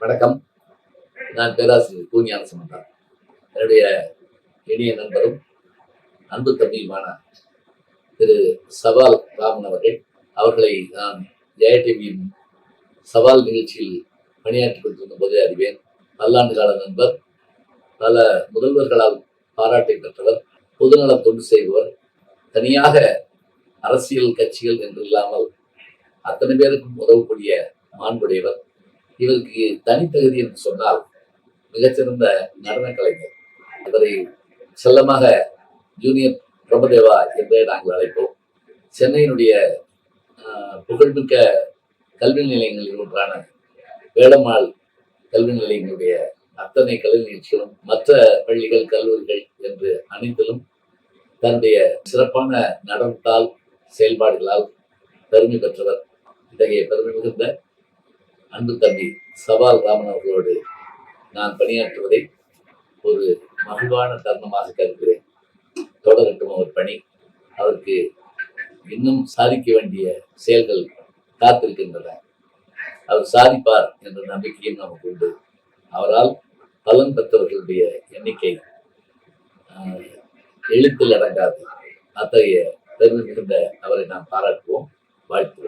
வணக்கம். நான் பேராசிரியர் பூஞான சம்பந்தா என்னுடைய இனிய நண்பரும் அன்பு தம்பியுமான திரு சவால் ராமன் அவர்கள் அவர்களை நான் ஜெயடிவியின் சவால் நிகழ்ச்சியில் பணியாற்றி கொண்டிருந்த போதே அறிவேன். பல்லாண்டு கால நண்பர் பல முதல்வர்களால் பாராட்டை பெற்றவர் பொதுநலம் தொண்டு செய்பவர் தனியாக அரசியல் கட்சிகள் என்று இல்லாமல் அத்தனை பேருக்கும் உதவக்கூடிய மாண்புடையவர் இவருக்கு தனித்தகுதி என்று சொன்னால் மிகச்சிறந்த நடன கலைஞர். இவரை செல்லமாக ஜூனியர் பிரபதேவா என்றே நாங்கள் அழைப்போம். சென்னையினுடைய புகழ்மிக்க கல்வி நிலையங்களில் ஒன்றான வேடம்மாள் கல்வி நிலையங்களுடைய அத்தனை கல்வி நிகழ்ச்சிகளும் மற்ற பள்ளிகள் கல்லூரிகள் என்று அனைத்திலும் தன்னுடைய சிறப்பான நடனத்தால் செயல்பாடுகளால் பெருமை பெற்றவர். இத்தகைய பெருமை மிகுந்த அன்பு தம்பி சவால் ராமன் அவர்களோடு நான் பணியாற்றுவதை ஒரு மகிழ்வான தருணமாக கருதுகிறேன். தொடரட்டும் அவர் பணி. அவருக்கு இன்னும் சாதிக்க வேண்டிய செயல்கள் காத்திருக்கின்றன. அவர் சாதிப்பார் என்ற நம்பிக்கையும் நமக்கு உண்டு. அவரால் பலன் பெற்றவர்களுடைய எண்ணிக்கை எழுத்தில் அடங்காது. அத்தகைய பெருமை மிகுந்த அவரை நாம் பாராட்டுவோம். வாழ்த்து